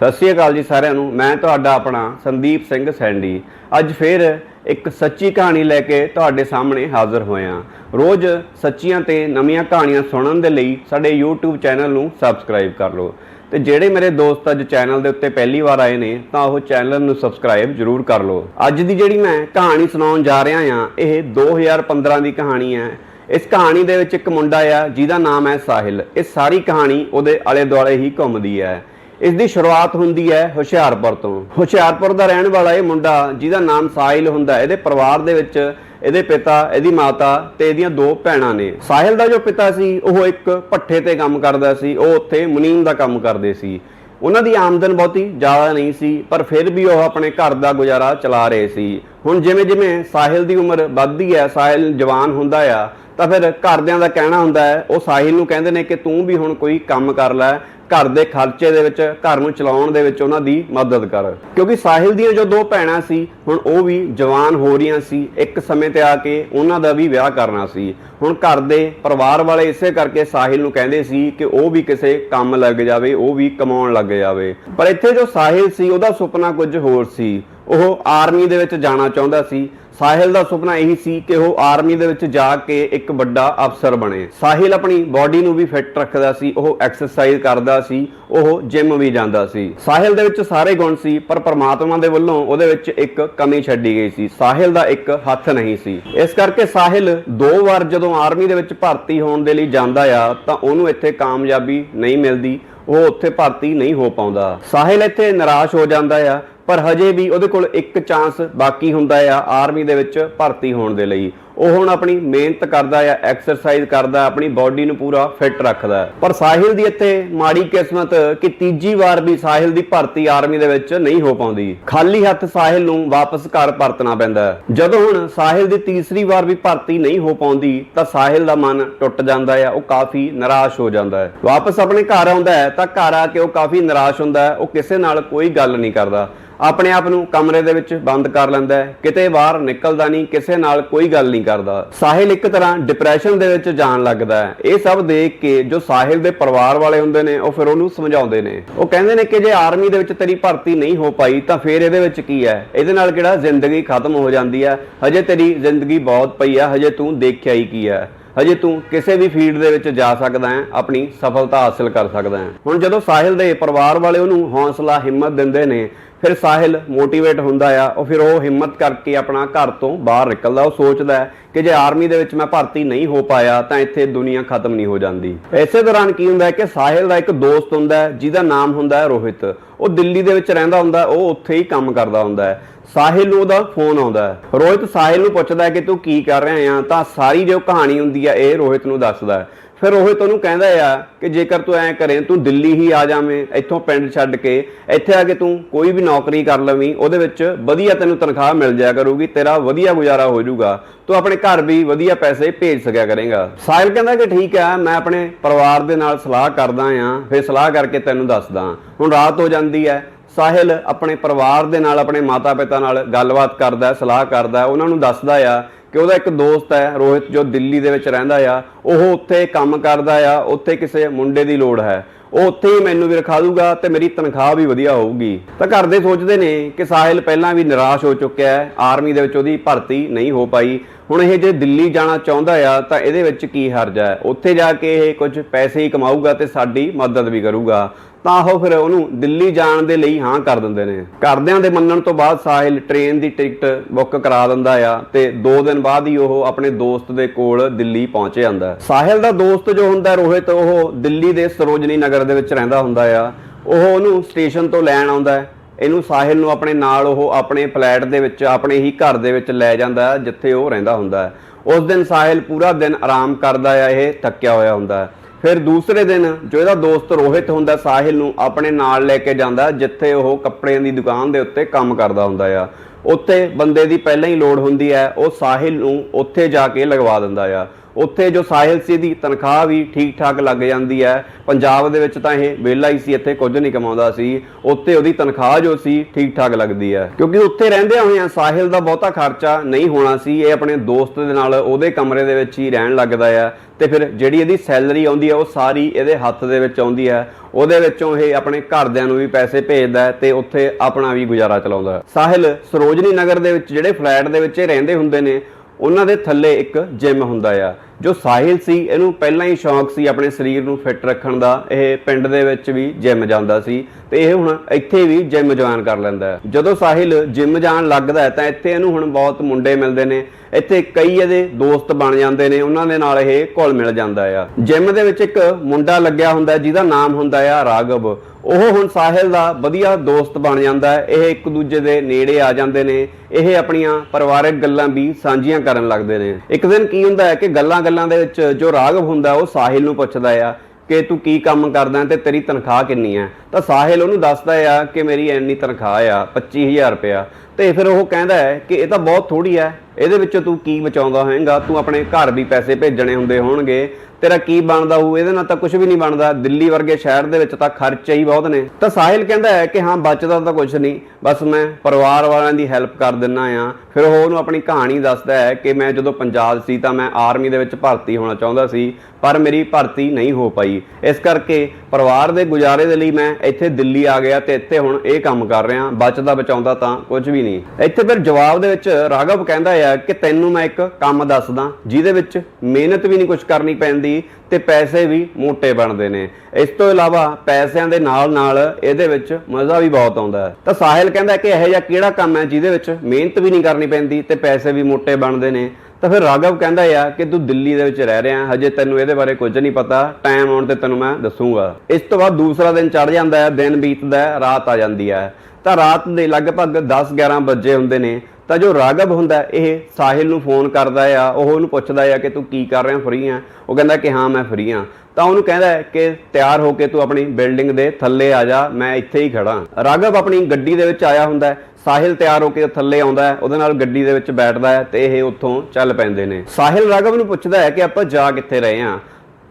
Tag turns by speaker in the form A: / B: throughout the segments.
A: ਸਤਿ ਸ਼੍ਰੀ ਅਕਾਲ ਜੀ ਸਾਰਿਆਂ ਨੂੰ। ਮੈਂ ਤੁਹਾਡਾ ਆਪਣਾ ਸੰਦੀਪ ਸਿੰਘ ਸੈਂਡੀ। ਅੱਜ ਫੇਰ ਇੱਕ ਸੱਚੀ ਕਹਾਣੀ ਲੈ ਕੇ ਤੁਹਾਡੇ ਸਾਹਮਣੇ ਹਾਜ਼ਰ ਹੋਇਆ। ਰੋਜ਼ ਸੱਚੀਆਂ ਤੇ ਨਵੀਆਂ ਕਹਾਣੀਆਂ ਸੁਣਨ ਦੇ ਲਈ ਸਾਡੇ YouTube ਚੈਨਲ ਨੂੰ ਸਬਸਕ੍ਰਾਈਬ ਕਰ ਲਓ। ਤੇ ਜਿਹੜੇ ਮੇਰੇ ਦੋਸਤ ਅੱਜ ਚੈਨਲ ਦੇ ਉੱਤੇ ਪਹਿਲੀ ਵਾਰ ਆਏ ਨੇ, ਤਾਂ ਉਹ ਚੈਨਲ ਨੂੰ ਸਬਸਕ੍ਰਾਈਬ ਜ਼ਰੂਰ ਕਰ ਲਓ। ਅੱਜ ਦੀ ਜਿਹੜੀ ਮੈਂ ਕਹਾਣੀ ਸੁਣਾਉਣ ਜਾ ਰਿਹਾ ਹਾਂ, ਇਹ 2015 ਦੀ ਕਹਾਣੀ ਹੈ। ਇਸ ਕਹਾਣੀ ਦੇ ਵਿੱਚ ਇੱਕ ਮੁੰਡਾ ਆ, ਜਿਹਦਾ ਨਾਮ ਹੈ ਸਾਹਿਲ। ਇਹ ਸਾਰੀ ਕਹਾਣੀ ਉਹਦੇ ਆਲੇ ਦੁਆਲੇ ਹੀ ਘੁੰਮਦੀ ਹੈ। ਇਸ ਦੀ ਸ਼ੁਰੂਆਤ ਹੁੰਦੀ ਹੈ ਹੁਸ਼ਿਆਰਪੁਰ ਤੋਂ। ਹੁਸ਼ਿਆਰਪੁਰ ਦਾ ਰਹਿਣ ਵਾਲਾ ਇਹ ਮੁੰਡਾ, ਜਿਹਦਾ ਨਾਮ ਸਾਹਿਲ ਹੁੰਦਾ ਇਹਦੇ ਪਰਿਵਾਰ ਦੇ ਵਿੱਚ ਇਹਦੇ ਪਿਤਾ, ਇਹਦੀ ਮਾਤਾ ਤੇ ਇਹਦੀਆਂ ਦੋ ਭੈਣਾਂ ਨੇ। ਸਾਹਿਲ ਦਾ ਜੋ ਪਿਤਾ ਸੀ, ਉਹ ਇੱਕ ਭੱਠੇ ਤੇ ਕੰਮ ਕਰਦਾ ਸੀ, ਉਹ ਉੱਥੇ ਮੁਨੀਮ ਦਾ ਕੰਮ ਕਰਦੇ ਸੀ। ਉਹਨਾਂ ਦੀ ਆਮਦਨ ਬਹੁਤੀ ਜ਼ਿਆਦਾ ਨਹੀਂ ਸੀ, ਪਰ ਫਿਰ ਵੀ ਉਹ ਆਪਣੇ ਘਰ ਦਾ ਗੁਜ਼ਾਰਾ ਚਲਾ ਰਹੇ ਸੀ। ਹੁਣ ਜਿਵੇਂ ਜਿਵੇਂ ਸਾਹਿਲ ਦੀ ਉਮਰ ਵੱਧਦੀ ਹੈ, ਸਾਹਿਲ ਜਵਾਨ ਹੁੰਦਾ ਆ, ਤਾਂ ਫਿਰ ਘਰਦਿਆਂ ਦਾ ਕਹਿਣਾ ਹੁੰਦਾ ਹੈ, ਉਹ ਸਾਹਿਲ ਨੂੰ ਕਹਿੰਦੇ ਨੇ ਕਿ ਤੂੰ ਵੀ ਹੁਣ ਕੋਈ ਕੰਮ ਕਰ ਲੈ, ਘਰ ਦੇ ਖਰਚੇ ਦੇ ਵਿੱਚ, ਘਰ ਨੂੰ ਚਲਾਉਣ ਦੇ ਵਿੱਚ ਉਹਨਾਂ ਦੀ ਮਦਦ ਕਰ। ਕਿਉਂਕਿ ਸਾਹਿਲ ਦੀਆਂ ਜੋ ਦੋ ਭੈਣਾਂ ਸੀ, ਹੁਣ ਉਹ ਵੀ ਜਵਾਨ ਹੋ ਰਹੀਆਂ ਸੀ, ਇੱਕ ਸਮੇਂ ਤੇ ਆ ਕੇ ਉਹਨਾਂ ਦਾ ਵੀ ਵਿਆਹ ਕਰਨਾ ਸੀ। ਹੁਣ ਘਰ ਦੇ ਪਰਿਵਾਰ ਵਾਲੇ ਇਸੇ ਕਰਕੇ ਸਾਹਿਲ ਨੂੰ ਕਹਿੰਦੇ ਸੀ ਕਿ ਉਹ ਵੀ ਕਿਸੇ ਕੰਮ ਲੱਗ ਜਾਵੇ, ਉਹ ਵੀ ਕਮਾਉਣ ਲੱਗ ਜਾਵੇ। ਪਰ ਇੱਥੇ ਜੋ ਸਾਹਿਲ ਸੀ, ਉਹਦਾ ਸੁਪਨਾ ਕੁਝ ਹੋਰ ਸੀ। ਉਹ ਆਰਮੀ ਦੇ ਵਿੱਚ ਜਾਣਾ ਚਾਹੁੰਦਾ ਸੀ। ਸਾਹਿਲ ਦਾ ਸੁਪਨਾ ਇਹੀ ਸੀ ਕਿ ਉਹ ਆਰਮੀ ਦੇ ਵਿੱਚ ਜਾ ਕੇ ਇੱਕ ਵੱਡਾ ਅਫਸਰ ਬਣੇ। ਸਾਹਿਲ ਆਪਣੀ ਬਾਡੀ ਨੂੰ ਵੀ ਫਿੱਟ ਰੱਖਦਾ ਸੀ, ਉਹ ਐਕਸਰਸਾਈਜ਼ ਕਰਦਾ ਸੀ, ਉਹ ਜਿਮ ਵੀ ਜਾਂਦਾ ਸੀ। ਸਾਹਿਲ ਦੇ ਵਿੱਚ ਸਾਰੇ ਗੁਣ ਸੀ, ਪਰ ਪ੍ਰਮਾਤਮਾ ਦੇ ਵੱਲੋਂ ਉਹਦੇ ਵਿੱਚ ਇੱਕ ਕਮੀ ਛੱਡੀ ਗਈ ਸੀ। ਸਾਹਿਲ ਦਾ ਇੱਕ ਹੱਥ ਨਹੀਂ ਸੀ। ਇਸ ਕਰਕੇ ਸਾਹਿਲ ਦੋ ਵਾਰ ਜਦੋਂ ਆਰਮੀ ਦੇ ਵਿੱਚ ਭਰਤੀ ਹੋਣ ਦੇ ਲਈ ਜਾਂਦਾ ਆ, ਤਾਂ ਉਹਨੂੰ ਇੱਥੇ ਕਾਮਯਾਬੀ ਨਹੀਂ ਮਿਲਦੀ, ਉਹ ਉੱਥੇ ਭਰਤੀ ਨਹੀਂ ਹੋ ਪਾਉਂਦਾ। ਸਾਹਿਲ ਇੱਥੇ ਨਿਰਾਸ਼ ਹੋ ਜਾਂਦਾ ਆ ਪਰ ਹਜੇ ਵੀ ਉਹਦੇ ਕੋਲ ਇੱਕ ਚਾਂਸ ਬਾਕੀ ਹੁੰਦਾ ਆ ਆਰਮੀ ਦੇ ਵਿੱਚ ਭਰਤੀ ਹੋਣ ਦੇ ਲਈ। ਉਹ ਹੁਣ ਆਪਣੀ ਮਿਹਨਤ ਕਰਦਾ ਆ ਐਕਸਰਸਾਈਜ਼ ਕਰਦਾ, ਆਪਣੀ ਬਾਡੀ ਨੂੰ ਪੂਰਾ ਫਿੱਟ ਰੱਖਦਾ ਪਰ ਸਾਹਿਲ ਦੀ ਇੱਥੇ ਮਾੜੀ ਕਿਸਮਤ ਕਿ ਤੀਜੀ ਵਾਰ ਵੀ ਸਾਹਿਲ ਦੀ ਭਰਤੀ ਆਰਮੀ ਦੇ ਵਿੱਚ ਨਹੀਂ ਹੋ ਪਾਉਂਦੀ। ਖਾਲੀ ਹੱਥ ਸਾਹਿਲ ਨੂੰ ਵਾਪਸ ਘਰ ਪਰਤਣਾ ਪੈਂਦਾ ਜਦੋਂ ਹੁਣ ਸਾਹਿਲ ਦੀ ਤੀਸਰੀ ਵਾਰ ਵੀ ਭਰਤੀ ਨਹੀਂ ਹੋ ਪਾਉਂਦੀ, ਤਾਂ ਸਾਹਿਲ ਦਾ ਮਨ ਟੁੱਟ ਜਾਂਦਾ ਹੈ ਉਹ ਕਾਫੀ ਨਿਰਾਸ਼ ਹੋ ਜਾਂਦਾ ਹੈ। ਵਾਪਸ ਆਪਣੇ ਘਰ ਆਉਂਦਾ ਹੈ, ਤਾਂ ਘਰ ਆ ਕੇ ਉਹ ਕਾਫੀ ਨਿਰਾਸ਼ ਹੁੰਦਾ ਹੈ, ਉਹ ਕਿਸੇ ਨਾਲ ਕੋਈ ਗੱਲ ਨਹੀਂ ਕਰਦਾ। ਆਪਣੇ ਆਪ ਨੂੰ ਕਮਰੇ ਦੇ ਵਿੱਚ ਬੰਦ ਕਰ ਲੈਂਦਾ ਹੈ, ਕਿਤੇ ਬਾਹਰ ਨਿਕਲਦਾ ਨਹੀਂ, ਕਿਸੇ ਨਾਲ ਕੋਈ ਗੱਲ ਨਹੀਂ ਕਰਦਾ। ਸਾਹਿਲ ਇੱਕ ਤਰ੍ਹਾਂ ਡਿਪਰੈਸ਼ਨ ਦੇ ਵਿੱਚ ਜਾਣ ਲੱਗਦਾ ਹੈ। ਇਹ ਸਭ ਦੇਖ ਕੇ ਜੋ ਸਾਹਿਲ ਦੇ ਪਰਿਵਾਰ ਵਾਲੇ ਹੁੰਦੇ ਨੇ, ਉਹ ਫਿਰ ਉਹਨੂੰ ਸਮਝਾਉਂਦੇ ਨੇ। ਉਹ ਕਹਿੰਦੇ ਨੇ ਕਿ ਜੇ ਆਰਮੀ ਦੇ ਵਿੱਚ ਤੇਰੀ ਭਰਤੀ ਨਹੀਂ ਹੋ ਪਾਈ, ਤਾਂ ਫਿਰ ਇਹਦੇ ਵਿੱਚ ਕੀ ਹੈ? ਇਹਦੇ ਨਾਲ ਕਿਹੜਾ ਜ਼ਿੰਦਗੀ ਖਤਮ ਹੋ ਜਾਂਦੀ ਹੈ? ਹਜੇ ਤੇਰੀ ਜ਼ਿੰਦਗੀ ਬਹੁਤ ਪਈ ਹੈ, ਹਜੇ ਤੂੰ ਦੇਖਿਆ ਹੀ ਕੀ ਹੈ? ਹਜੇ ਤੂੰ ਕਿਸੇ ਵੀ ਫੀਲਡ ਦੇ ਵਿੱਚ ਜਾ ਸਕਦਾ ਹੈ, ਆਪਣੀ ਸਫਲਤਾ ਹਾਸਲ ਕਰ ਸਕਦਾ ਹੈ। ਹੁਣ ਜਦੋਂ ਸਾਹਿਲ ਦੇ ਪਰਿਵਾਰ ਵਾਲੇ ਉਹਨੂੰ ਹੌਸਲਾ, ਹਿੰਮਤ ਦਿੰਦੇ ਨੇ ਫਿਰ ਸਾਹਿਲ ਮੋਟੀਵੇਟ ਹੁੰਦਾ ਆ, ਉਹ ਫਿਰ ਉਹ ਹਿੰਮਤ ਕਰਕੇ ਆਪਣਾ ਘਰ ਤੋਂ ਬਾਹਰ ਨਿਕਲਦਾ। ਉਹ ਸੋਚਦਾ ਹੈ ਕਿ ਜੇ ਆਰਮੀ ਦੇ ਵਿੱਚ ਮੈਂ ਭਰਤੀ ਨਹੀਂ ਹੋ ਪਾਇਆ, ਤਾਂ ਇੱਥੇ ਦੁਨੀਆ ਖਤਮ ਨਹੀਂ ਹੋ ਜਾਂਦੀ। ਇਸੇ ਦੌਰਾਨ ਕੀ ਹੁੰਦਾ ਹੈ ਕਿ ਸਾਹਿਲ ਦਾ ਇੱਕ ਦੋਸਤ ਹੁੰਦਾ ਹੈ, ਜਿਹਦਾ ਨਾਮ ਹੁੰਦਾ ਹੈ ਰੋਹਿਤ। ਉਹ ਦਿੱਲੀ ਦੇ ਵਿੱਚ ਰਹਿੰਦਾ ਹੁੰਦਾ ਉਹ ਉੱਥੇ ਹੀ ਕੰਮ ਕਰਦਾ ਹੁੰਦਾ ਹੈ। ਸਾਹਿਲ ਨੂੰ ਉਹਦਾ ਫੋਨ ਆਉਂਦਾ ਹੈ। ਰੋਹਿਤ ਸਾਹਿਲ ਨੂੰ ਪੁੱਛਦਾ ਹੈ ਕਿ ਤੂੰ ਕੀ ਕਰ ਰਿਹਾ ਆ? ਤਾਂ ਸਾਰੀ ਜੋ ਕਹਾਣੀ ਹੁੰਦੀ ਹੈ ਇਹ ਰੋਹਿਤ ਨੂੰ ਦੱਸਦਾ ਹੈ। ਫਿਰ ਉਹ ਤੈਨੂੰ ਕਹਿੰਦਾ ਆ ਕਿ ਜੇਕਰ ਤੂੰ ਐਂ ਕਰੇ, ਤੂੰ ਦਿੱਲੀ ਹੀ ਆ ਜਾਵੇਂ, ਇੱਥੋਂ ਪਿੰਡ ਛੱਡ ਕੇ, ਇੱਥੇ ਆ ਕੇ ਤੂੰ ਕੋਈ ਵੀ ਨੌਕਰੀ ਕਰ ਲਵੀਂ, ਉਹਦੇ ਵਿੱਚ ਵਧੀਆ ਤੈਨੂੰ ਤਨਖਾਹ ਮਿਲ ਜਾਇਆ ਕਰੂਗੀ, ਤੇਰਾ ਵਧੀਆ ਗੁਜ਼ਾਰਾ ਹੋ ਜਾਊਗਾ। ਤੂੰ ਆਪਣੇ ਘਰ ਵੀ ਵਧੀਆ ਪੈਸੇ ਭੇਜ ਸਕਿਆ ਕਰੇਗਾ। ਸਾਹਿਲ ਕਹਿੰਦਾ ਕਿ ਠੀਕ ਹੈ ਮੈਂ ਆਪਣੇ ਪਰਿਵਾਰ ਦੇ ਨਾਲ ਸਲਾਹ ਕਰਦਾ ਆ, ਫਿਰ ਸਲਾਹ ਕਰਕੇ ਤੈਨੂੰ ਦੱਸਦਾ। ਹੁਣ ਰਾਤ ਹੋ ਜਾਂਦੀ ਹੈ ਸਾਹਿਲ ਆਪਣੇ ਪਰਿਵਾਰ ਦੇ ਨਾਲ, ਆਪਣੇ ਮਾਤਾ-ਪਿਤਾ ਨਾਲ ਗੱਲਬਾਤ ਕਰਦਾ, ਸਲਾਹ ਕਰਦਾ, ਉਹਨਾਂ ਨੂੰ ਦੱਸਦਾ ਆ ਕਿ ਉਹਦਾ ਇੱਕ ਦੋਸਤ ਹੈ ਰੋਹਿਤ ਜੋ ਦਿੱਲੀ ਦੇ ਵਿੱਚ ਰਹਿੰਦਾ ਆ। ਉਹ ਉੱਥੇ ਕੰਮ ਕਰਦਾ ਆ, ਉੱਥੇ ਕਿਸੇ ਮੁੰਡੇ ਦੀ ਲੋੜ ਹੈ। ਉਹ ਉੱਥੇ ਹੀ ਮੈਨੂੰ ਵੀ ਰਖਾ ਦੂਗਾ ਤੇ ਮੇਰੀ ਤਨਖਾਹ ਵੀ ਵਧੀਆ ਹੋਊਗੀ। ਤਾਂ ਘਰ ਦੇ ਸੋਚਦੇ ਨੇ ਕਿ ਸਾਹਿਲ ਪਹਿਲਾਂ ਵੀ ਨਿਰਾਸ਼ ਹੋ ਚੁੱਕਿਆ ਹੈ, ਆਰਮੀ ਦੇ ਵਿੱਚ ਉਹਦੀ ਭਰਤੀ ਨਹੀਂ ਹੋ ਪਾਈ। ਹੁਣ ਇਹ ਜੇ ਦਿੱਲੀ ਜਾਣਾ ਚਾਹੁੰਦਾ ਆ, ਤਾਂ ਇਹਦੇ ਵਿੱਚ ਕੀ ਹਰਜ ਹੈ? ਉੱਥੇ ਜਾ ਕੇ ਇਹ ਕੁਝ ਪੈਸੇ ਹੀ ਕਮਾਊਗਾ ਤੇ ਸਾਡੀ ਮਦਦ ਵੀ ਕਰੂਗਾ। ਤਾਂ ਉਹ ਫਿਰ ਉਹਨੂੰ ਦਿੱਲੀ ਜਾਣ ਦੇ ਲਈ ਹਾਂ ਕਰ ਦਿੰਦੇ ਨੇ। ਘਰਦਿਆਂ ਦੇ ਮੰਨਣ ਤੋਂ ਬਾਅਦ ਸਾਹਿਲ ਟ੍ਰੇਨ ਦੀ ਟਿਕਟ ਬੁੱਕ ਕਰਾ ਦਿੰਦਾ ਆ ਤੇ 2 ਦਿਨ ਬਾਅਦ ਹੀ ਉਹ ਆਪਣੇ ਦੋਸਤ ਦੇ ਕੋਲ ਦਿੱਲੀ ਪਹੁੰਚ ਜਾਂਦਾ। ਸਾਹਿਲ ਦਾ ਦੋਸਤ ਜੋ ਹੁੰਦਾ ਰੋਹਿਤ, ਉਹ ਦਿੱਲੀ ਦੇ ਸਰੋਜਨੀ ਨਗਰ ਦੇ ਵਿੱਚ ਰਹਿੰਦਾ ਹੁੰਦਾ ਆ। ਉਹ ਉਹਨੂੰ ਸਟੇਸ਼ਨ ਤੋਂ ਲੈਣ ਆਉਂਦਾ ਹੈ। ਇਹਨੂੰ ਸਾਹਿਲ ਨੂੰ ਆਪਣੇ ਨਾਲ ਉਹ ਆਪਣੇ ਫਲੈਟ ਦੇ ਵਿੱਚ, ਆਪਣੇ ਹੀ ਘਰ ਦੇ ਵਿੱਚ ਲੈ ਜਾਂਦਾ ਹੈ, ਜਿੱਥੇ ਉਹ ਰਹਿੰਦਾ ਹੁੰਦਾ ਹੈ। ਉਸ ਦਿਨ ਸਾਹਿਲ ਪੂਰਾ ਦਿਨ ਆਰਾਮ ਕਰਦਾ ਆ ਇਹ ਥੱਕਿਆ ਹੋਇਆ ਹੁੰਦਾ ਫਿਰ ਦੂਸਰੇ ਦਿਨ ਜੋ ਇਹਦਾ ਦੋਸਤ ਰੋਹਿਤ ਹੁੰਦਾ, ਸਾਹਿਲ ਨੂੰ ਆਪਣੇ ਨਾਲ ਲੈ ਕੇ ਜਾਂਦਾ ਜਿੱਥੇ ਉਹ ਕੱਪੜਿਆਂ ਦੀ ਦੁਕਾਨ ਦੇ ਉੱਤੇ ਕੰਮ ਕਰਦਾ ਹੁੰਦਾ ਆ। ਉੱਥੇ ਬੰਦੇ ਦੀ ਪਹਿਲਾਂ ਹੀ ਲੋੜ ਹੁੰਦੀ ਹੈ, ਉਹ ਸਾਹਿਲ ਨੂੰ ਉੱਥੇ ਜਾ ਕੇ ਲਗਵਾ ਦਿੰਦਾ ਆ। ਉੱਥੇ ਜੋ ਸਾਹਿਲ ਸੀ ਦੀ ਤਨਖਾਹ ਵੀ ਠੀਕ ਠਾਕ ਲੱਗ ਜਾਂਦੀ ਹੈ। ਪੰਜਾਬ ਦੇ ਵਿੱਚ ਤਾਂ ਇਹ ਵਿਹਲਾ ਹੀ ਸੀ, ਇੱਥੇ ਕੁਝ ਨਹੀਂ ਕਮਾਉਂਦਾ ਸੀ। ਉੱਥੇ ਉਹਦੀ ਤਨਖਾਹ ਜੋ ਸੀ, ਠੀਕ ਠਾਕ ਲੱਗਦੀ ਹੈ। ਕਿਉਂਕਿ ਉੱਥੇ ਰਹਿੰਦੇ ਹੋਇਆਂ ਸਾਹਿਲ ਦਾ ਬਹੁਤਾ ਖਰਚਾ ਨਹੀਂ ਹੋਣਾ ਸੀ। ਇਹ ਆਪਣੇ ਦੋਸਤ ਦੇ ਨਾਲ ਉਹਦੇ ਕਮਰੇ ਦੇ ਵਿੱਚ ਹੀ ਰਹਿਣ ਲੱਗਦਾ ਆ ਤੇ ਫਿਰ ਜਿਹੜੀ ਇਹਦੀ ਸੈਲਰੀ ਆਉਂਦੀ ਹੈ, ਉਹ ਸਾਰੀ ਇਹਦੇ ਹੱਥ ਦੇ ਵਿੱਚ ਆਉਂਦੀ ਹੈ। ਉਹਦੇ ਵਿੱਚੋਂ ਇਹ ਆਪਣੇ ਘਰਦਿਆਂ ਨੂੰ ਵੀ ਪੈਸੇ ਭੇਜਦਾ ਹੈ ਤੇ ਉੱਥੇ ਆਪਣਾ ਵੀ ਗੁਜ਼ਾਰਾ ਚਲਾਉਂਦਾ ਹੈ। ਸਾਹਿਲ ਸਰੋਜਨੀ ਨਗਰ ਦੇ ਵਿੱਚ ਜਿਹੜੇ ਫਲੈਟ ਦੇ ਵਿੱਚ ਇਹ ਰਹਿੰਦੇ ਹੁੰਦੇ ਨੇ, ਉਹਨਾਂ ਦੇ ਥੱਲੇ ਇੱਕ ਜਿਮ ਹੁੰਦਾ ਆ। ਜੋ ਸਾਹਿਲ ਸੀ, ਇਹਨੂੰ ਪਹਿਲਾਂ ਹੀ ਸ਼ੌਂਕ ਸੀ ਆਪਣੇ ਸਰੀਰ ਨੂੰ ਫਿੱਟ ਰੱਖਣ ਦਾ। ਇਹ ਪਿੰਡ ਦੇ ਵਿੱਚ ਵੀ ਜਿਮ ਜਾਂਦਾ ਸੀ ਤੇ ਇਹ ਹੁਣ ਇੱਥੇ ਵੀ ਜਿਮ ਜੁਆਇਨ ਕਰ ਲੈਂਦਾ ਜਦੋਂ ਸਾਹਿਲ ਜਿਮ ਜਾਣ ਲੱਗਦਾ ਤਾਂ ਇੱਥੇ ਇਹਨੂੰ ਹੁਣ ਬਹੁਤ ਮੁੰਡੇ ਮਿਲਦੇ ਨੇ। ਇੱਥੇ ਕਈ ਇਹਦੇ ਦੋਸਤ ਬਣ ਜਾਂਦੇ ਨੇ, ਉਹਨਾਂ ਦੇ ਨਾਲ ਇਹ ਘੁਲ ਮਿਲ ਜਾਂਦਾ ਆ। ਜਿਮ ਦੇ ਵਿੱਚ ਇੱਕ ਮੁੰਡਾ ਲੱਗਿਆ ਹੁੰਦਾ ਜਿਹਦਾ ਨਾਮ ਹੁੰਦਾ ਆ ਰਾਗਵ ਉਹ ਹੁਣ ਸਾਹਿਲ ਦਾ ਵਧੀਆ ਦੋਸਤ ਬਣ ਜਾਂਦਾ ਹੈ। ਇਹ ਇੱਕ ਦੂਜੇ ਦੇ ਨੇੜੇ ਆ ਜਾਂਦੇ ਨੇ। ਇਹ ਆਪਣੀਆਂ ਪਰਿਵਾਰਕ ਗੱਲਾਂ ਵੀ ਸਾਂਝੀਆਂ ਕਰਨ ਲੱਗਦੇ ਨੇ। ਇੱਕ ਦਿਨ ਕੀ ਹੁੰਦਾ ਹੈ ਕਿ ਗੱਲਾਂ ਗੱਲਾਂ ਦੇ ਵਿੱਚ ਜੋ ਰਾਗਵ ਹੁੰਦਾ, ਉਹ ਸਾਹਿਲ ਨੂੰ ਪੁੱਛਦਾ ਆ ਕਿ ਤੂੰ ਕੀ ਕੰਮ ਕਰਦਾ ਤੇ ਤੇਰੀ ਤਨਖਾਹ ਕਿੰਨੀ ਹੈ? ਤਾਂ ਸਾਹਿਲ ਉਹਨੂੰ ਦੱਸਦਾ ਆ ਕਿ ਮੇਰੀ ਇੰਨੀ ਤਨਖਾਹ ਆ 25000 ਰੁਪਇਆ। ਤੇ ਫਿਰ ਉਹ ਕਹਿੰਦਾ ਹੈ ਕਿ ਇਹ ਤਾਂ ਬਹੁਤ ਥੋੜੀ ਹੈ, ਇਹਦੇ ਵਿੱਚੋਂ ਤੂੰ ਕੀ ਬਚਾਉਂਦਾ ਹੋਏਗਾ? ਤੂੰ ਆਪਣੇ ਘਰ ਵੀ ਪੈਸੇ ਭੇਜਣੇ ਹੁੰਦੇ ਹੋਣਗੇ। ਤੇਰਾ ਕੀ ਬਣਦਾ ਹੋਊ? ਇਹਦੇ ਨਾਲ ਤਾਂ ਕੁਝ ਵੀ ਨਹੀਂ ਬਣਦਾ। ਦਿੱਲੀ ਵਰਗੇ ਸ਼ਹਿਰ ਦੇ ਵਿੱਚ ਤਾਂ ਖਰਚੇ ਹੀ ਬਹੁਤ ਨੇ। ਤਾਂ ਸਾਹਿਲ ਕਹਿੰਦਾ ਹੈ ਕਿ ਹਾਂ, ਬਚਦਾ ਤਾਂ ਕੁਝ ਨਹੀਂ। ਬਸ ਮੈਂ ਪਰਿਵਾਰ ਵਾਲਿਆਂ ਦੀ ਹੈਲਪ ਕਰ ਦਿੰਨਾ ਆ। ਫਿਰ ਉਹ ਉਹਨੂੰ ਆਪਣੀ ਕਹਾਣੀ ਦੱਸਦਾ ਹੈ ਕਿ ਮੈਂ ਜਦੋਂ ਪੰਜਾਬ ਸੀ ਤਾਂ ਮੈਂ ਆਰਮੀ ਦੇ ਵਿੱਚ ਭਰਤੀ ਹੋਣਾ ਚਾਹੁੰਦਾ ਸੀ, ਪਰ ਮੇਰੀ ਭਰਤੀ ਨਹੀਂ ਹੋ ਪਾਈ। ਇਸ ਕਰਕੇ ਪਰਿਵਾਰ ਦੇ ਗੁਜ਼ਾਰੇ ਦੇ ਲਈ ਮੈਂ ਇੱਥੇ ਦਿੱਲੀ ਆ ਗਿਆ ਤੇ ਇੱਥੇ ਹੁਣ ਇਹ ਕੰਮ ਕਰ ਰਿਹਾ। ਬਚਦਾ ਬਚਾਉਂਦਾ ਤਾਂ ਕੁਝ ਵੀ ਨਹੀਂ। ਇੱਥੇ ਫਿਰ ਜਵਾਬ ਦੇ ਵਿੱਚ ਰਾਘਵ ਕਹਿੰਦਾ ਆ ਕਿ ਤੈਨੂੰ ਮੈਂ ਇੱਕ ਕੰਮ ਦੱਸਦਾ, ਜਿਹਦੇ ਵਿੱਚ ਮਿਹਨਤ ਵੀ ਨਹੀਂ ਕੁਝ ਕਰਨੀ ਪੈਂਦੀ ਤੇ ਪੈਸੇ ਵੀ ਮੋਟੇ ਬਣਦੇ ਨੇ। ਇਸ ਤੋਂ ਇਲਾਵਾ ਪੈਸਿਆਂ ਦੇ ਨਾਲ ਨਾਲ ਇਹਦੇ ਵਿੱਚ ਮਜ਼ਾ ਵੀ ਬਹੁਤ ਆਉਂਦਾ ਹੈ। ਤਾਂ ਸਾਹਿਲ ਕਹਿੰਦਾ ਕਿ ਇਹੋ ਜਿਹਾ ਕਿਹੜਾ ਕੰਮ ਹੈ ਜਿਹਦੇ ਵਿੱਚ ਮਿਹਨਤ ਵੀ ਨਹੀਂ ਕਰਨੀ ਪੈਂਦੀ ਤੇ ਪੈਸੇ ਵੀ ਮੋਟੇ ਬਣਦੇ ਨੇ। ਤਾਂ ਫਿਰ ਰਾਘਵ ਕਹਿੰਦਾ ਆ ਕਿ ਤੂੰ ਦਿੱਲੀ ਦੇ ਵਿੱਚ ਰਹਿ ਰਿਹਾ, ਹਜੇ ਤੈਨੂੰ ਇਹਦੇ ਬਾਰੇ ਕੁਝ ਨਹੀਂ ਪਤਾ ਟਾਈਮ ਆਉਣ ਤੇ ਤੈਨੂੰ ਮੈਂ ਦੱਸੂਗਾ। ਇਸ ਤੋਂ ਬਾਅਦ ਦੂਸਰਾ ਦਿਨ ਚੜ ਜਾਂਦਾ ਹੈ, ਦਿਨ ਬੀਤਦਾ ਹੈ, ਰਾਤ ਆ ਜਾਂਦੀ ਹੈ। ਤਾਂ ਰਾਤ ਦੇ ਲਗਭਗ 10-11 ਵਜੇ ਹੁੰਦੇ ਨੇ, ਤਾਂ ਜੋ ਰਾਗਵ ਹੁੰਦਾ, ਇਹ ਸਾਹਿਲ ਨੂੰ ਫੋਨ ਕਰਦਾ ਆ, ਉਹ ਉਹਨੂੰ ਪੁੱਛਦਾ ਆ ਕਿ ਤੂੰ ਕੀ ਕਰ ਰਿਹਾ, ਫਰੀ ਆ? ਉਹ ਕਹਿੰਦਾ ਕਿ ਹਾਂ, ਮੈਂ ਫ੍ਰੀ ਆ। ਤਾਂ ਉਹਨੂੰ ਕਹਿੰਦਾ ਹੈ ਕਿ ਤਿਆਰ ਹੋ ਕੇ ਤੂੰ ਆਪਣੀ ਬਿਲਡਿੰਗ ਦੇ ਥੱਲੇ ਆ ਜਾ, ਮੈਂ ਇੱਥੇ ਹੀ ਖੜਾ ਰਾਗਵ ਆਪਣੀ ਗੱਡੀ ਦੇ ਵਿੱਚ ਆਇਆ ਹੁੰਦਾ ਸਾਹਿਲ ਤਿਆਰ ਹੋ ਕੇ ਥੱਲੇ ਆਉਂਦਾ ਹੈ, ਉਹਦੇ ਨਾਲ ਗੱਡੀ ਦੇ ਵਿੱਚ ਬੈਠਦਾ ਹੈ ਤੇ ਇਹ ਉੱਥੋਂ ਚੱਲ ਪੈਂਦੇ ਨੇ। ਸਾਹਿਲ ਰਾਗਵ ਨੂੰ ਪੁੱਛਦਾ ਹੈ ਕਿ ਆਪਾਂ ਜਾ ਕਿੱਥੇ ਰਹੇ ਆ?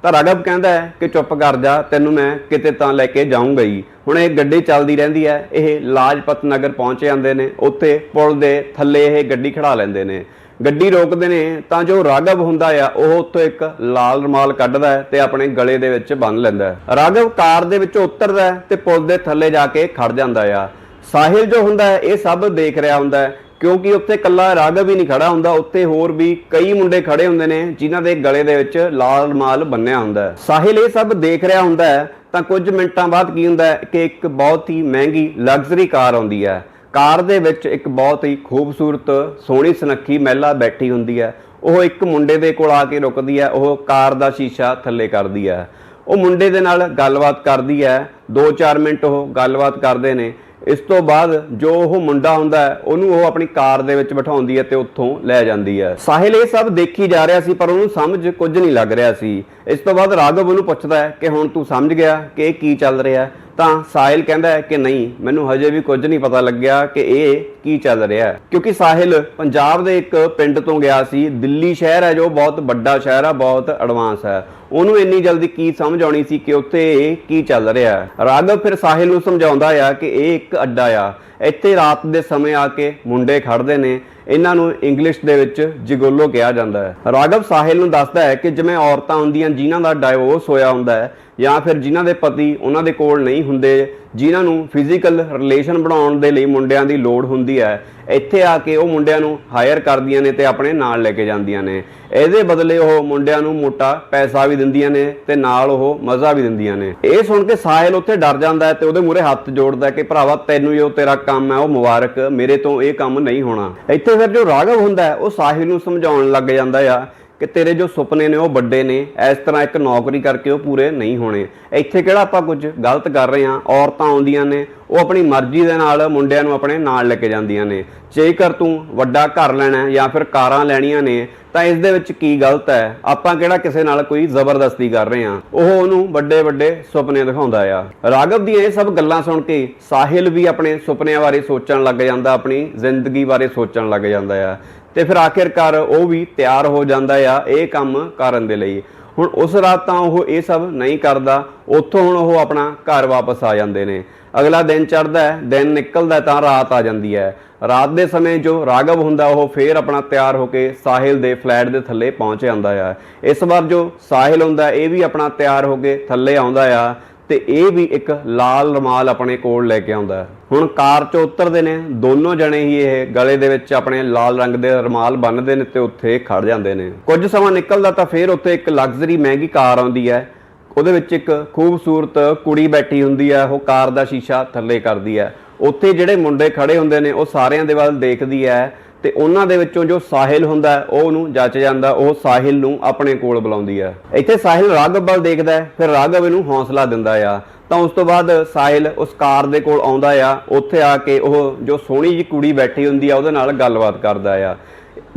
A: ਤਾਂ ਰਾਘਵ ਕਹਿੰਦਾ ਹੈ ਕਿ ਚੁੱਪ ਕਰ ਜਾ, ਤੈਨੂੰ ਮੈਂ ਕਿਤੇ ਤਾਂ ਲੈ ਕੇ ਜਾਊਂਗਾ ਹੀ। ਹੁਣ ਇਹ ਗੱਡੀ ਚੱਲਦੀ ਰਹਿੰਦੀ ਹੈ, ਇਹ ਲਾਜਪਤ ਨਗਰ ਪਹੁੰਚ ਜਾਂਦੇ ਨੇ, ਉੱਥੇ ਪੁਲ ਦੇ ਥੱਲੇ ਇਹ ਗੱਡੀ ਖੜਾ ਲੈਂਦੇ ਨੇ। ਗੱਡੀ ਰੋਕਦੇ ਨੇ, ਤਾਂ ਜੋ ਰਾਘਵ ਹੁੰਦਾ ਆ, ਉਹ ਉੱਥੋਂ ਇੱਕ ਲਾਲ ਰੁਮਾਲ ਕੱਢਦਾ ਹੈ ਤੇ ਆਪਣੇ ਗਲੇ ਦੇ ਵਿੱਚ ਬੰਨ ਲੈਂਦਾ ਹੈ। ਰਾਘਵ ਕਾਰ ਦੇ ਵਿੱਚੋਂ ਉਤਰਦਾ ਹੈ ਤੇ ਪੁਲ ਦੇ ਥੱਲੇ ਜਾ ਕੇ ਖੜ ਜਾਂਦਾ ਆ। ਸਾਹਿਲ ਜੋ ਹੁੰਦਾ ਹੈ, ਇਹ ਸਭ ਦੇਖ ਰਿਹਾ ਹੁੰਦਾ ਹੈ ਕਿਉਂਕਿ ਉੱਥੇ ਕੱਲਾ ਰਾਘਵ ਹੀ ਨਹੀਂ ਖੜਾ ਹੁੰਦਾ, ਉੱਥੇ ਹੋਰ ਵੀ ਕਈ ਮੁੰਡੇ ਖੜੇ ਹੁੰਦੇ ਨੇ ਜਿਨ੍ਹਾਂ ਦੇ ਗਲੇ ਦੇ ਵਿੱਚ ਲਾਲ ਮਾਲ ਬੰਨਿਆ ਹੁੰਦਾ ਹੈ। ਸਾਹਿਲ, ਇਹ ਸਭ ਦੇਖ ਰਿਹਾ ਹੁੰਦਾ ਹੈ, ਤਾਂ ਕੁਝ ਮਿੰਟਾਂ ਬਾਅਦ ਕੀ ਹੁੰਦਾ ਹੈ ਕਿ ਇੱਕ ਬਹੁਤ ਹੀ ਮਹਿੰਗੀ ਲਗਜ਼ਰੀ ਕਾਰ ਆਉਂਦੀ ਹੈ। ਕਾਰ ਦੇ ਵਿੱਚ ਇੱਕ ਬਹੁਤ ਹੀ ਖੂਬਸੂਰਤ ਸੋਹਣੀ ਸੁਨੱਖੀ ਮਹਿਲਾ ਬੈਠੀ ਹੁੰਦੀ ਹੈ। ਉਹ ਇੱਕ ਮੁੰਡੇ ਦੇ ਕੋਲ ਆ ਕੇ ਰੁਕਦੀ ਹੈ, ਉਹ ਕਾਰ ਦਾ ਸ਼ੀਸ਼ਾ ਥੱਲੇ ਕਰਦੀ ਹੈ। ਉਹ ਮੁੰਡੇ ਦੇ ਨਾਲ ਗੱਲਬਾਤ ਕਰਦੀ ਹੈ 2-4 ਮਿੰਟ ਉਹ ਗੱਲਬਾਤ ਕਰਦੇ ਨੇ। ਇਸ ਤੋਂ ਬਾਅਦ ਜੋ ਉਹ ਮੁੰਡਾ ਹੁੰਦਾ ਹੈ, ਉਹਨੂੰ ਉਹ ਆਪਣੀ ਕਾਰ ਦੇ ਵਿੱਚ ਬਿਠਾਉਂਦੀ ਹੈ ਤੇ ਉੱਥੋਂ ਲੈ ਜਾਂਦੀ ਹੈ। ਸਾਹਿਲ ਇਹ ਸਭ ਦੇਖੀ ਜਾ ਰਿਹਾ ਸੀ, ਪਰ ਉਹਨੂੰ ਸਮਝ ਕੁਝ ਨਹੀਂ ਲੱਗ ਰਿਹਾ ਸੀ। ਇਸ ਤੋਂ ਬਾਅਦ ਰਾਘਵ ਉਹਨੂੰ ਪੁੱਛਦਾ ਹੈ ਕਿ ਹੁਣ ਤੂੰ ਸਮਝ ਗਿਆ ਕਿ ਇਹ ਕੀ ਚੱਲ ਰਿਹਾ ਹੈ? ਤਾਂ ਸਾਹਿਲ ਕਹਿੰਦਾ ਹੈ ਕਿ ਨਹੀਂ, ਮੈਨੂੰ ਹਜੇ ਵੀ ਕੁਝ ਨਹੀਂ ਪਤਾ ਲੱਗਿਆ ਕਿ ਇਹ ਕੀ ਚੱਲ ਰਿਹਾ ਹੈ। ਕਿਉਂਕਿ ਸਾਹਿਲ ਪੰਜਾਬ ਦੇ ਇੱਕ ਪਿੰਡ ਤੋਂ ਗਿਆ ਸੀ, ਦਿੱਲੀ ਸ਼ਹਿਰ ਹੈ ਜੋ ਬਹੁਤ ਵੱਡਾ ਸ਼ਹਿਰ ਹੈ ਬਹੁਤ ਐਡਵਾਂਸ ਹੈ। ਉਹਨੂੰ ਇੰਨੀ ਜਲਦੀ ਕੀ ਸਮਝ ਆਉਣੀ ਸੀ ਕਿ ਉੱਥੇ ਇਹ ਕੀ ਚੱਲ ਰਿਹਾ ਹੈ। ਰਾਘਵ ਫਿਰ ਸਾਹਿਲ ਨੂੰ ਸਮਝਾਉਂਦਾ ਆ ਕਿ ਇਹ ਇੱਕ ਅੱਡਾ ਆ। ਇੱਥੇ ਰਾਤ ਦੇ ਸਮੇਂ ਆ ਕੇ ਮੁੰਡੇ ਖੜਦੇ ਨੇ ਇਹਨਾਂ ਨੂੰ ਇੰਗਲਿਸ਼ ਦੇ ਵਿੱਚ ਜਿਗੋਲੋ ਕਿਹਾ ਜਾਂਦਾ ਹੈ। ਰਾਘਵ ਸਾਹਿਲ ਨੂੰ ਦੱਸਦਾ ਹੈ ਕਿ ਜਿਵੇਂ ਔਰਤਾਂ ਹੁੰਦੀਆਂ ਜਿਨ੍ਹਾਂ ਦਾ ਡਾਈਵੋਰਸ ਹੋਇਆ ਹੁੰਦਾ ਹੈ ਜਾਂ ਫਿਰ ਜਿਨ੍ਹਾਂ ਦੇ ਪਤੀ ਉਹਨਾਂ ਦੇ ਕੋਲ ਨਹੀਂ ਹੁੰਦੇ, ਜਿਨ੍ਹਾਂ ਨੂੰ ਫਿਜ਼ੀਕਲ ਰਿਲੇਸ਼ਨ ਬਣਾਉਣ ਦੇ ਲਈ ਮੁੰਡਿਆਂ ਦੀ ਲੋੜ ਹੁੰਦੀ ਹੈ, ਇੱਥੇ ਆ ਕੇ ਉਹ ਮੁੰਡਿਆਂ ਨੂੰ ਹਾਇਰ ਕਰਦੀਆਂ ਨੇ ਤੇ ਆਪਣੇ ਨਾਲ ਲੈ ਕੇ ਜਾਂਦੀਆਂ ਨੇ। ਇਹਦੇ ਬਦਲੇ ਉਹ ਮੁੰਡਿਆਂ ਨੂੰ ਮੋਟਾ ਪੈਸਾ ਵੀ ਦਿੰਦੀਆਂ ਨੇ ਤੇ ਨਾਲ ਉਹ ਮਜ਼ਾ ਵੀ ਦਿੰਦੀਆਂ ਨੇ। ਇਹ ਸੁਣ ਕੇ ਸਾਹਿਲ ਉੱਥੇ ਡਰ ਜਾਂਦਾ ਹੈ ਤੇ ਉਹਦੇ ਮੂਹਰੇ ਹੱਥ ਜੋੜਦਾ ਕਿ ਭਰਾਵਾ, ਤੈਨੂੰ ਜੋ ਤੇਰਾ ਕੰਮ ਹੈ, ਉਹ ਮੁਬਾਰਕ, ਮੇਰੇ ਤੋਂ ਇਹ ਕੰਮ ਨਹੀਂ ਹੋਣਾ। ਇੱਥੇ ਫਿਰ ਜੋ ਰਾਘਵ ਹੁੰਦਾ ਉਹ ਸਾਹਿਲ ਨੂੰ ਸਮਝਾਉਣ ਲੱਗ ਜਾਂਦਾ ਆ ਕਿ ਤੇਰੇ ਜੋ ਸੁਪਨੇ ਨੇ, ਉਹ ਵੱਡੇ ਨੇ। ਇਸ ਤਰ੍ਹਾਂ ਇੱਕ ਨੌਕਰੀ ਕਰਕੇ ਉਹ ਪੂਰੇ ਨਹੀਂ ਹੋਣੇ। ਇੱਥੇ ਕਿਹੜਾ ਆਪਾਂ ਕੁਝ ਗਲਤ ਕਰ ਰਹੇ ਹਾਂ? ਔਰਤਾਂ ਆਉਂਦੀਆਂ ਨੇ ਉਹ ਆਪਣੀ ਮਰਜ਼ੀ ਦੇ ਨਾਲ ਮੁੰਡਿਆਂ ਨੂੰ ਆਪਣੇ ਨਾਲ ਲੈ ਕੇ ਜਾਂਦੀਆਂ ਨੇ। ਜੇਕਰ ਤੂੰ ਵੱਡਾ ਘਰ ਲੈਣਾ ਜਾਂ ਫਿਰ ਕਾਰਾਂ ਲੈਣੀਆਂ ਨੇ, ਤਾਂ ਇਸ ਦੇ ਵਿੱਚ ਕੀ ਗਲਤ ਹੈ? ਆਪਾਂ ਕਿਹੜਾ ਕਿਸੇ ਨਾਲ ਕੋਈ ਜ਼ਬਰਦਸਤੀ ਕਰ ਰਹੇ ਹਾਂ? ਉਹ ਉਹਨੂੰ ਵੱਡੇ ਵੱਡੇ ਸੁਪਨੇ ਦਿਖਾਉਂਦਾ ਆ। ਰਾਗਵ ਦੀਆਂ ਇਹ ਸਭ ਗੱਲਾਂ ਸੁਣ ਕੇ ਸਾਹਿਲ ਵੀ ਆਪਣੇ ਸੁਪਨਿਆਂ ਬਾਰੇ ਸੋਚਣ ਲੱਗ ਜਾਂਦਾ, ਆਪਣੀ ਜ਼ਿੰਦਗੀ ਬਾਰੇ ਸੋਚਣ ਲੱਗ ਜਾਂਦਾ ਆ। ਤੇ ਫਿਰ ਆਖਿਰਕਾਰ ਉਹ ਵੀ ਤਿਆਰ ਹੋ ਜਾਂਦਾ ਆ ਇਹ ਕੰਮ ਕਰਨ ਦੇ ਲਈ। ਹੁਣ ਉਸ ਰਾਤ ਤਾਂ ਉਹ ਇਹ ਸਭ ਨਹੀਂ ਕਰਦਾ, ਉੱਥੋਂ ਹੁਣ ਉਹ ਆਪਣਾ ਘਰ ਵਾਪਸ ਆ ਜਾਂਦੇ ਨੇ। ਅਗਲਾ ਦਿਨ ਚੜ੍ਹਦਾ ਹੈ, ਦਿਨ ਨਿਕਲਦਾ ਤਾਂ ਰਾਤ ਆ ਜਾਂਦੀ ਹੈ। ਰਾਤ ਦੇ ਸਮੇਂ ਜੋ ਰਾਗਵ ਹੁੰਦਾ, ਉਹ ਫੇਰ ਆਪਣਾ ਤਿਆਰ ਹੋ ਕੇ ਸਾਹਿਲ ਦੇ ਫਲੈਟ ਦੇ ਥੱਲੇ ਪਹੁੰਚ ਜਾਂਦਾ ਆ। ਇਸ ਵਾਰ ਜੋ ਸਾਹਿਲ ਹੁੰਦਾ, ਇਹ ਵੀ ਆਪਣਾ ਤਿਆਰ ਹੋ ਕੇ ਥੱਲੇ ਆਉਂਦਾ ਆ ਤੇ ਇਹ ਵੀ ਇੱਕ ਲਾਲ ਰਮਾਲ ਆਪਣੇ ਕੋਲ ਲੈ ਕੇ ਆਉਂਦਾ। ਹੁਣ ਕਾਰ 'ਚੋਂ ਉਤਰਦੇ ਨੇ, ਦੋਨੋਂ ਜਣੇ ਹੀ ਇਹ ਗਲੇ ਦੇ ਵਿੱਚ ਆਪਣੇ ਲਾਲ ਰੰਗ ਦੇ ਰਮਾਲ ਬੰਨਦੇ ਨੇ ਤੇ ਉੱਥੇ ਖੜ ਜਾਂਦੇ ਨੇ। ਕੁਝ ਸਮਾਂ ਨਿਕਲਦਾ ਤਾਂ ਫੇਰ ਉੱਥੇ ਇੱਕ ਲਗਜ਼ਰੀ ਮਹਿੰਗੀ ਕਾਰ ਆਉਂਦੀ ਹੈ। ਉਹਦੇ ਵਿੱਚ ਇੱਕ ਖੂਬਸੂਰਤ ਕੁੜੀ ਬੈਠੀ ਹੁੰਦੀ ਹੈ ਉਹ ਕਾਰ ਦਾ ਸ਼ੀਸ਼ਾ ਥੱਲੇ ਕਰਦੀ ਹੈ ਉੱਥੇ ਜਿਹੜੇ ਮੁੰਡੇ ਖੜੇ ਹੁੰਦੇ ਨੇ, ਉਹ ਸਾਰਿਆਂ ਦੇ ਵੱਲ ਦੇਖਦੀ ਹੈ ਤੇ ਉਹਨਾਂ ਦੇ ਵਿੱਚੋਂ ਜੋ ਸਾਹਿਲ ਹੁੰਦਾ, ਉਹ ਉਹਨੂੰ ਜੱਚ ਜਾਂਦਾ, ਉਹ ਸਾਹਿਲ ਨੂੰ ਆਪਣੇ ਕੋਲ ਬੁਲਾਉਂਦੀ ਹੈ ਇੱਥੇ ਸਾਹਿਲ ਰਾਘਵ ਵੱਲ ਦੇਖਦਾ ਹੈ, ਫਿਰ ਰਾਘਵ ਇਹਨੂੰ ਹੌਸਲਾ ਦਿੰਦਾ ਆ। ਤਾਂ ਉਸ ਤੋਂ ਬਾਅਦ ਸਾਹਿਲ ਉਸ ਕਾਰ ਦੇ ਕੋਲ ਆਉਂਦਾ ਆ, ਉੱਥੇ ਆ ਕੇ ਉਹ ਜੋ ਸੋਹਣੀ ਜੀ ਕੁੜੀ ਬੈਠੀ ਹੁੰਦੀ ਆ, ਉਹਦੇ ਨਾਲ ਗੱਲਬਾਤ ਕਰਦਾ ਆ।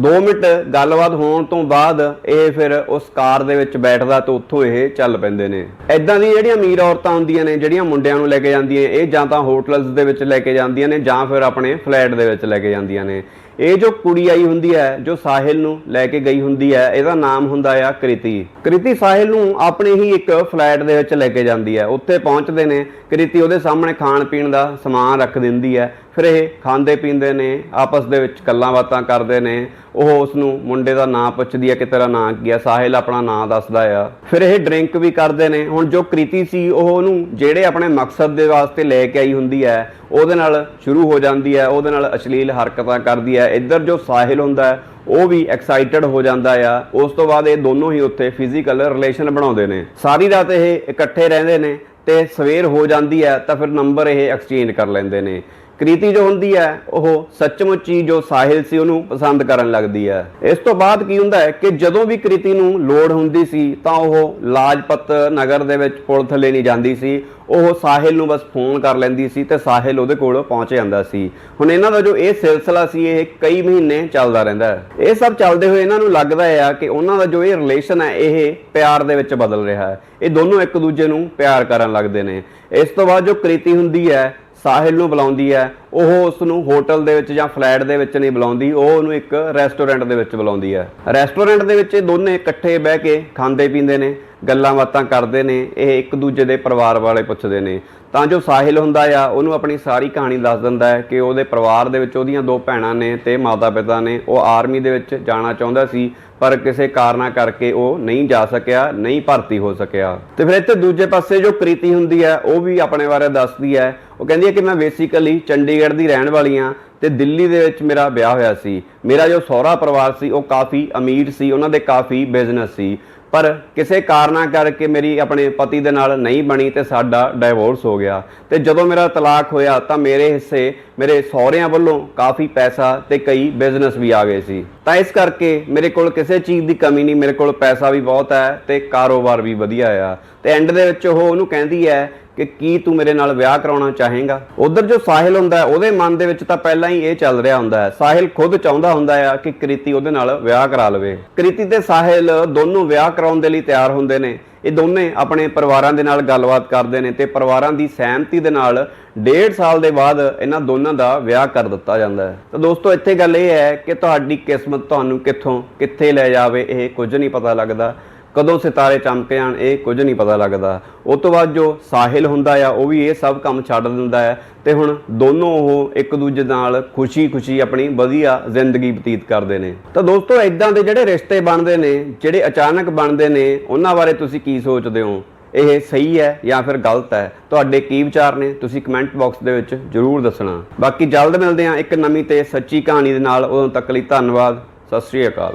A: 2 ਮਿੰਟ ਗੱਲਬਾਤ ਹੋਣ ਤੋਂ ਬਾਅਦ ਇਹ ਫਿਰ ਉਸ ਕਾਰ ਦੇ ਵਿੱਚ ਬੈਠਦਾ ਤੇ ਉੱਥੋਂ ਇਹ ਚੱਲ ਪੈਂਦੇ ਨੇ। ਐਦਾਂ ਦੀ ਜਿਹੜੀਆਂ ਅਮੀਰ ਔਰਤਾਂ ਹੁੰਦੀਆਂ ਨੇ, ਜਿਹੜੀਆਂ ਮੁੰਡਿਆਂ ਨੂੰ ਲੈ ਕੇ ਜਾਂਦੀਆਂ, ਇਹ ਜਾਂ ਤਾਂ ਹੋਟਲਸ ਦੇ ਵਿੱਚ ਲੈ ਕੇ ਜਾਂਦੀਆਂ ਨੇ ਜਾਂ ਫਿਰ ਆਪਣੇ ਫਲੈਟ ਦੇ ਵਿੱਚ ਲੈ ਕੇ ਜਾਂਦੀਆਂ ਨੇ। ਇਹ ਜੋ ਕੁੜੀ ਆਈ ਹੁੰਦੀ ਹੈ, ਜੋ ਸਾਹਿਲ ਨੂੰ ਲੈ ਕੇ ਗਈ ਹੁੰਦੀ ਹੈ, ਇਹਦਾ ਨਾਮ ਹੁੰਦਾ ਆ ਕ੍ਰਿਤੀ। ਕ੍ਰਿਤੀ ਸਾਹਿਲ ਨੂੰ ਆਪਣੇ ਹੀ ਇੱਕ ਫਲੈਟ ਦੇ ਵਿੱਚ ਲੈ ਕੇ ਜਾਂਦੀ ਹੈ। ਉੱਥੇ ਪਹੁੰਚਦੇ ਨੇ, ਕ੍ਰਿਤੀ ਉਹਦੇ ਸਾਹਮਣੇ ਖਾਣ ਪੀਣ ਦਾ ਸਮਾਨ ਰੱਖ ਦਿੰਦੀ ਹੈ। ਫਿਰ ਇਹ ਖਾਂਦੇ ਪੀਂਦੇ ਨੇ, ਆਪਸ ਦੇ ਵਿੱਚ ਗੱਲਾਂ ਬਾਤਾਂ ਕਰਦੇ ਨੇ। ਉਹ ਉਸ ਨੂੰ ਮੁੰਡੇ ਦਾ ਨਾਂ ਪੁੱਛਦੀ ਹੈ ਕਿ ਤੇਰਾ ਨਾਂ ਕੀ ਹੈ ਸਾਹਿਲ ਆਪਣਾ ਨਾਂ ਦੱਸਦਾ ਆ। ਫਿਰ ਇਹ ਡਰਿੰਕ ਵੀ ਕਰਦੇ ਨੇ। ਹੁਣ ਜੋ ਕ੍ਰਿਤੀ ਸੀ, ਉਹ ਉਹਨੂੰ ਜਿਹੜੇ ਆਪਣੇ ਮਕਸਦ ਦੇ ਵਾਸਤੇ ਲੈ ਕੇ ਆਈ ਹੁੰਦੀ ਹੈ ਉਹਦੇ ਨਾਲ ਸ਼ੁਰੂ ਹੋ ਜਾਂਦੀ ਹੈ ਉਹਦੇ ਨਾਲ ਅਸ਼ਲੀਲ ਹਰਕਤਾਂ ਕਰਦੀ ਹੈ ਇੱਧਰ ਜੋ ਸਾਹਿਲ ਹੁੰਦਾ ਹੈ ਉਹ ਵੀ ਐਕਸਾਈਟਡ ਹੋ ਜਾਂਦਾ ਆ। ਉਸ ਤੋਂ ਬਾਅਦ ਇਹ ਦੋਨੋਂ ਹੀ ਉੱਥੇ ਫਿਜ਼ੀਕਲ ਰਿਲੇਸ਼ਨ ਬਣਾਉਂਦੇ ਨੇ। ਸਾਰੀ ਰਾਤ ਇਹ ਇਕੱਠੇ ਰਹਿੰਦੇ ਨੇ ਤੇ ਸਵੇਰ ਹੋ ਜਾਂਦੀ ਹੈ ਤਾਂ ਫਿਰ ਨੰਬਰ ਇਹ ਐਕਸਚੇਂਜ ਕਰ ਲੈਂਦੇ ਨੇ। ਕ੍ਰਿਤੀ ਜੋ ਹੁੰਦੀ ਹੈ, ਉਹ ਸੱਚਮੁੱਚ ਹੀ ਜੋ ਸਾਹਿਲ ਸੀ, ਉਹਨੂੰ ਪਸੰਦ ਕਰਨ ਲੱਗਦੀ ਹੈ। ਇਸ ਤੋਂ ਬਾਅਦ ਕੀ ਹੁੰਦਾ ਹੈ ਕਿ ਜਦੋਂ ਵੀ ਕ੍ਰਿਤੀ ਨੂੰ ਲੋੜ ਹੁੰਦੀ ਸੀ, ਤਾਂ ਉਹ ਲਾਜਪਤ ਨਗਰ ਦੇ ਵਿੱਚ ਪੁਲ ਥੱਲੇ ਨਹੀਂ ਜਾਂਦੀ ਸੀ। ਉਹ ਸਾਹਿਲ ਨੂੰ ਬਸ ਫੋਨ ਕਰ ਲੈਂਦੀ ਸੀ ਤੇ ਸਾਹਿਲ ਉਹਦੇ ਕੋਲ ਪਹੁੰਚ ਜਾਂਦਾ ਸੀ। ਹੁਣ ਇਹਨਾਂ ਦਾ ਜੋ ਇਹ ਸਿਲਸਿਲਾ ਸੀ, ਇਹ ਕਈ ਮਹੀਨੇ ਚੱਲਦਾ ਰਹਿੰਦਾ ਹੈ। ਇਹ ਸਭ ਚੱਲਦੇ ਹੋਏ ਇਹਨਾਂ ਨੂੰ ਲੱਗਦਾ ਹੈ ਕਿ ਉਹਨਾਂ ਦਾ ਜੋ ਇਹ ਰਿਲੇਸ਼ਨ ਹੈ, ਇਹ ਪਿਆਰ ਦੇ ਵਿੱਚ ਬਦਲ ਰਿਹਾ ਹੈ। ਇਹ ਦੋਨੋਂ ਇੱਕ ਦੂਜੇ ਨੂੰ ਪਿਆਰ ਕਰਨ ਲੱਗਦੇ ਨੇ। ਇਸ ਤੋਂ ਬਾਅਦ ਜੋ ਕ੍ਰਿਤੀ ਹੁੰਦੀ ਹੈ ਸਾਹਿਲ ਨੂੰ ਬੁਲਾਉਂਦੀ ਹੈ, ਉਹ ਉਸ ਨੂੰ ਹੋਟਲ ਦੇ ਵਿੱਚ ਜਾਂ ਫਲੈਟ ਦੇ ਵਿੱਚ ਨਹੀਂ ਬੁਲਾਉਂਦੀ, ਉਹ ਉਹਨੂੰ ਇੱਕ ਰੈਸਟੋਰੈਂਟ ਦੇ ਵਿੱਚ ਬੁਲਾਉਂਦੀ ਹੈ। ਰੈਸਟੋਰੈਂਟ ਦੇ ਵਿੱਚ ਇਹ ਦੋਨੇ ਇਕੱਠੇ ਬਹਿ ਕੇ ਖਾਂਦੇ ਪੀਂਦੇ ਨੇ। ਗੱਲਾਂ ਬਾਤਾਂ ਕਰਦੇ ਨੇ, ਇਹ ਇੱਕ ਦੂਜੇ ਦੇ ਪਰਿਵਾਰ ਵਾਲੇ ਪੁੱਛਦੇ ਨੇ। ਤਾਂ ਜੋ ਸਾਹਿਲ ਹੁੰਦਾ ਆ, ਉਹਨੂੰ ਆਪਣੀ ਸਾਰੀ ਕਹਾਣੀ ਦੱਸ ਦਿੰਦਾ ਹੈ ਕਿ ਉਹਦੇ ਪਰਿਵਾਰ ਦੇ ਵਿੱਚ ਉਹਦੀਆਂ ਦੋ ਭੈਣਾਂ ਨੇ ਤੇ ਮਾਤਾ-ਪਿਤਾ ਨੇ। ਉਹ ਆਰਮੀ ਦੇ ਵਿੱਚ ਜਾਣਾ ਚਾਹੁੰਦਾ ਸੀ, ਪਰ ਕਿਸੇ ਕਾਰਨਾ ਕਰਕੇ ਉਹ ਨਹੀਂ ਜਾ ਸਕਿਆ, ਨਹੀਂ ਭਰਤੀ ਹੋ ਸਕਿਆ। ਤੇ ਫਿਰ ਇੱਥੇ ਦੂਜੇ ਪਾਸੇ ਜੋ ਕ੍ਰਿਤੀ ਹੁੰਦੀ ਹੈ, ਉਹ ਵੀ ਆਪਣੇ ਬਾਰੇ ਦੱਸਦੀ ਹੈ। ਉਹ ਕਹਿੰਦੀ ਹੈ ਕਿ ਮੈਂ ਬੇਸਿਕਲੀ ਚੰਡੀਗੜ੍ਹ ਦੀ ਰਹਿਣ ਵਾਲੀ ਹਾਂ ਤੇ ਦਿੱਲੀ ਦੇ ਵਿੱਚ ਮੇਰਾ ਵਿਆਹ ਹੋਇਆ ਸੀ। ਮੇਰਾ ਜੋ ਸਹੁਰਾ ਪਰਿਵਾਰ ਸੀ, ਉਹ ਕਾਫੀ ਅਮੀਰ ਸੀ, ਉਹਨਾਂ ਦੇ ਕਾਫੀ ਬਿਜ਼ਨਸ ਸੀ। ਪਰ ਕਿਸੇ ਕਾਰਨਾ ਕਰਕੇ ਮੇਰੀ ਆਪਣੇ ਪਤੀ ਦੇ ਨਾਲ ਨਹੀਂ ਬਣੀ ਤੇ ਸਾਡਾ ਡਾਈਵੋਰਸ ਹੋ ਗਿਆ। ਤੇ ਜਦੋਂ ਮੇਰਾ ਤਲਾਕ ਹੋਇਆ ਤਾਂ ਮੇਰੇ ਹਿੱਸੇ, ਮੇਰੇ ਸਹੁਰਿਆਂ ਵੱਲੋਂ ਕਾਫੀ ਪੈਸਾ ਤੇ ਕਈ ਬਿਜ਼ਨਸ ਵੀ ਆ ਗਏ ਸੀ। ਤਾਂ ਇਸ ਕਰਕੇ ਮੇਰੇ ਕੋਲ ਕਿਸੇ ਚੀਜ਼ ਦੀ ਕਮੀ ਨਹੀਂ, ਮੇਰੇ ਕੋਲ ਪੈਸਾ ਵੀ ਬਹੁਤ ਹੈ ਤੇ ਕਾਰੋਬਾਰ ਵੀ ਵਧੀਆ ਆ। ਤੇ ਐਂਡ ਦੇ ਵਿੱਚ ਉਹ ਉਹਨੂੰ ਕਹਿੰਦੀ ਹੈ ਕਿ ਕੀ ਤੂੰ ਮੇਰੇ ਨਾਲ ਵਿਆਹ ਕਰਾਉਣਾ ਚਾਹੇਗਾ? ਉਧਰ ਜੋ ਸਾਹਿਲ ਹੁੰਦਾ ਉਹਦੇ ਮਨ ਦੇ ਵਿੱਚ ਤਾਂ ਪਹਿਲਾਂ ਹੀ ਇਹ ਚੱਲ ਰਿਹਾ ਹੁੰਦਾ ਹੈ। ਸਾਹਿਲ ਖੁਦ ਚਾਹੁੰਦਾ ਹੁੰਦਾ ਹੈ ਕਿ ਕ੍ਰਿਤੀ ਉਹਦੇ ਨਾਲ ਵਿਆਹ ਕਰਾ ਲਵੇ। ਕ੍ਰਿਤੀ ਤੇ ਸਾਹਿਲ ਦੋਨੋਂ ਵਿਆਹ ਕਰਾਉਣ ਦੇ ਲਈ ਤਿਆਰ ਹੁੰਦੇ ਨੇ। ਇਹ ਦੋਨੇ ਆਪਣੇ ਪਰਿਵਾਰਾਂ ਦੇ ਨਾਲ ਗੱਲਬਾਤ ਕਰਦੇ ਨੇ ਤੇ ਪਰਿਵਾਰਾਂ ਦੀ ਸਹਿਮਤੀ ਦੇ ਨਾਲ ਡੇਢ ਸਾਲ ਦੇ ਬਾਅਦ ਇਹਨਾਂ ਦੋਨਾਂ ਦਾ ਵਿਆਹ ਕਰ ਦਿੱਤਾ ਜਾਂਦਾ ਹੈ। ਤਾਂ ਦੋਸਤੋ, ਇੱਥੇ ਗੱਲ ਇਹ ਹੈ ਕਿ ਤੁਹਾਡੀ ਕਿਸਮਤ ਤੁਹਾਨੂੰ ਕਿੱਥੋਂ, ਕਿੱਥੇ ਲੈ ਜਾਵੇ, ਇਹ ਕੁਝ ਨਹੀਂ ਪਤਾ ਲੱਗਦਾ। ਕਦੋਂ ਸਿਤਾਰੇ ਚਮਕੇ ਜਾਣ, ਇਹ ਕੁਝ ਨਹੀਂ ਪਤਾ ਲੱਗਦਾ। ਉਸ ਤੋਂ ਬਾਅਦ ਜੋ ਸਾਹਿਲ ਹੁੰਦਾ ਆ, ਉਹ ਵੀ ਇਹ ਸਭ ਕੰਮ ਛੱਡ ਦਿੰਦਾ ਹੈ ਤੇ ਹੁਣ ਦੋਨੋਂ ਉਹ ਇੱਕ ਦੂਜੇ ਨਾਲ ਖੁਸ਼ੀ-ਖੁਸ਼ੀ ਆਪਣੀ ਵਧੀਆ ਜ਼ਿੰਦਗੀ ਬਤੀਤ ਕਰਦੇ ਨੇ। ਤਾਂ ਦੋਸਤੋ ਇਦਾਂ ਦੇ ਜਿਹੜੇ ਰਿਸ਼ਤੇ ਬਣਦੇ ਨੇ, ਜਿਹੜੇ ਅਚਾਨਕ ਬਣਦੇ ਨੇ, ਉਹਨਾਂ ਬਾਰੇ ਤੁਸੀਂ ਕੀ ਸੋਚਦੇ ਹੋ? ਇਹ ਸਹੀ ਹੈ ਜਾਂ ਫਿਰ ਗਲਤ ਹੈ? ਤੁਹਾਡੇ ਕੀ ਵਿਚਾਰ ਨੇ? ਤੁਸੀਂ ਕਮੈਂਟ ਬਾਕਸ ਦੇ ਵਿੱਚ ਜਰੂਰ ਦੱਸਣਾ। ਬਾਕੀ ਜਲਦ ਮਿਲਦੇ ਹਾਂ ਇੱਕ ਨਵੀਂ ਤੇ ਸੱਚੀ ਕਹਾਣੀ ਦੇ ਨਾਲ। ਉਦੋਂ ਤੱਕ ਲਈ ਧੰਨਵਾਦ। ਸਤਿ ਸ੍ਰੀ ਅਕਾਲ।